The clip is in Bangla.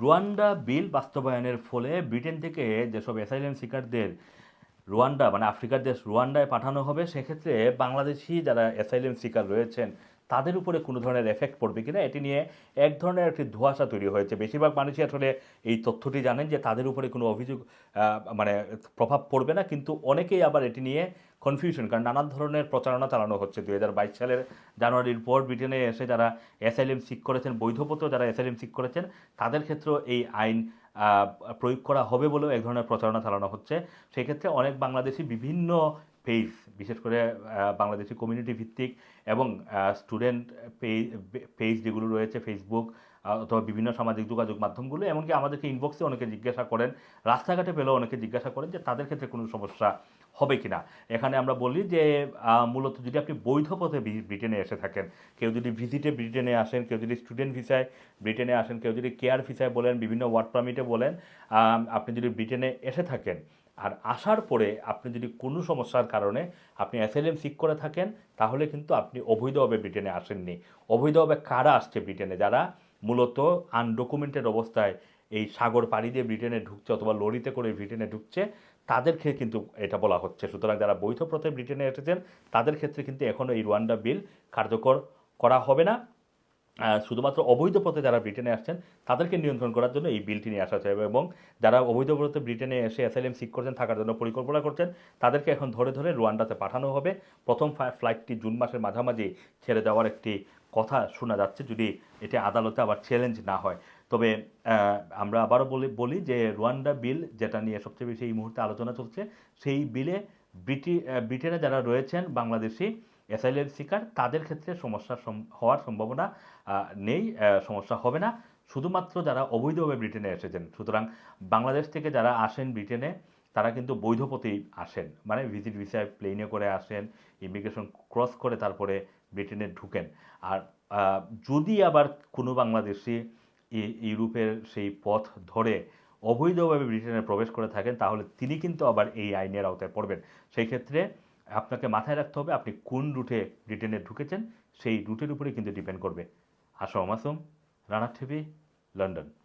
রুয়ান্ডা বিল বাস্তবায়নের ফলে ব্রিটেন থেকে যেসব অ্যাসাইলেম শিকারদের রুয়ান্ডা মানে আফ্রিকার দেশ রুয়ান্ডায় পাঠানো হবে, সেক্ষেত্রে বাংলাদেশি যারা অ্যাসাইলেম শিকার রয়েছেন তাদের উপরে কোনো ধরনের এফেক্ট পড়বে কিনা, এটি নিয়ে এক ধরনের একটি ধোঁয়াশা তৈরি হয়েছে। বেশিরভাগ মানুষই আসলে এই তথ্যটি জানেন যে তাদের উপরে কোনো অভিযোগ মানে প্রভাব পড়বে না, কিন্তু অনেকেই আবার এটি নিয়ে কনফিউশন কারণ নানান ধরনের প্রচারণা চালানো হচ্ছে। দুই হাজার বাইশ সালের জানুয়ারির পর ব্রিটেনে এসে যারা অ্যাসাইলেম সিক করেছেন, বৈধপত্র যারা অ্যাসাইলেম সিক করেছেন, তাদের ক্ষেত্রেও এই আইন প্রয়োগ করা হবে বলেও এক ধরনের প্রচারণা চালানো হচ্ছে। সেক্ষেত্রে অনেক বাংলাদেশি বিভিন্ন পেজ বিশেষ করে বাংলাদেশি কমিউনিটি ভিত্তিক এবং স্টুডেন্ট পেজ যেগুলো রয়েছে ফেসবুক অথবা বিভিন্ন সামাজিক যোগাযোগ মাধ্যমগুলো, এমনকি আমাদেরকে ইনবক্সে অনেকে জিজ্ঞাসা করেন, রাস্তাঘাটে পেলেও অনেকে জিজ্ঞাসা করেন যে তাদের ক্ষেত্রে কোনো সমস্যা হবে কিনা। এখানে আমরা বলি যে মূলত যদি আপনি বৈধ পথে ব্রিটেনে এসে থাকেন, কেউ যদি ভিজিটে ব্রিটেনে আসেন, কেউ যদি স্টুডেন্ট ভিসায় ব্রিটেনে আসেন, কেউ যদি কেয়ার ভিসায় বলেন, বিভিন্ন ওয়ার্ক পারমিটে বলেন আপনি যদি ব্রিটেনে এসে থাকেন আর আসার পরে আপনি যদি কোনো সমস্যার কারণে আপনি অ্যাসাইলেম সিক করে থাকেন, তাহলে কিন্তু আপনি অবৈধভাবে ব্রিটেনে আসেননি। অবৈধভাবে কারা আসছে ব্রিটেনে? যারা মূলত আনডকুমেন্টেড অবস্থায় এই সাগর পাড়ি দিয়ে ব্রিটেনে ঢুকছে অথবা লরিতে করে ব্রিটেনে ঢুকছে, তাদেরকে কিন্তু এটা বলা হচ্ছে। সুতরাং যারা বৈধ পথে ব্রিটেনে এসেছেন, তাদের ক্ষেত্রে কিন্তু এখনও এই রুয়ান্ডা বিল কার্যকর করা হবে না। শুধুমাত্র অবৈধ পথে যারা ব্রিটেনে আসছেন, তাদেরকে নিয়ন্ত্রণ করার জন্য এই বিলটি নিয়ে আসা হচ্ছে। এবং যারা অবৈধ পথে ব্রিটেনে এসে অ্যাসাইলেম সিক করছেন, থাকার জন্য পরিকল্পনা করছেন, তাদেরকে এখন ধরে ধরে রুয়ান্ডাতে পাঠানো হবে। প্রথম ফ্লা- ফ্লাইটটি জুন মাসের মাঝামাঝি ছেড়ে দেওয়ার একটি কথা শোনা যাচ্ছে, যদি এটি আদালতে আবার চ্যালেঞ্জ না হয়। তবে আমরা আবারও বলি বলি যে রুয়ান্ডা বিল যেটা নিয়ে সবচেয়ে বেশি এই মুহূর্তে আলোচনা চলছে, সেই বিলে ব্রিটি ব্রিটেনে যারা রয়েছেন, বাংলাদেশি অ্যাসাইলেম সিকার তাদের ক্ষেত্রে সমস্যা সম- হওয়ার সম্ভাবনা নেই সমস্যা হবে না। শুধুমাত্র যারা অবৈধভাবে ব্রিটেনে এসেছেন, সুতরাং বাংলাদেশ থেকে যারা আসেন ব্রিটেনে, তারা কিন্তু বৈধ পথেই আসেন। মানে ভিজিট ভিসায় প্লেনে করে আসেন, ইমিগ্রেশন ক্রস করে তারপরে ব্রিটেনে ঢুকেন। আর যদি আবার কোনো বাংলাদেশি ইউরোপের সেই পথ ধরে অবৈধভাবে ব্রিটেনে প্রবেশ করে থাকেন, তাহলে তিনি কিন্তু আবার এই আইনের আওতায় পড়বেন। সেই ক্ষেত্রে আপনাকে মাথায় রাখতে হবে আপনি কোন রুটে ব্রিটেনে ঢুকেছেন, সেই রুটের উপরে কিন্তু ডিপেন্ড করবে। Assam Assam Rana TV, London.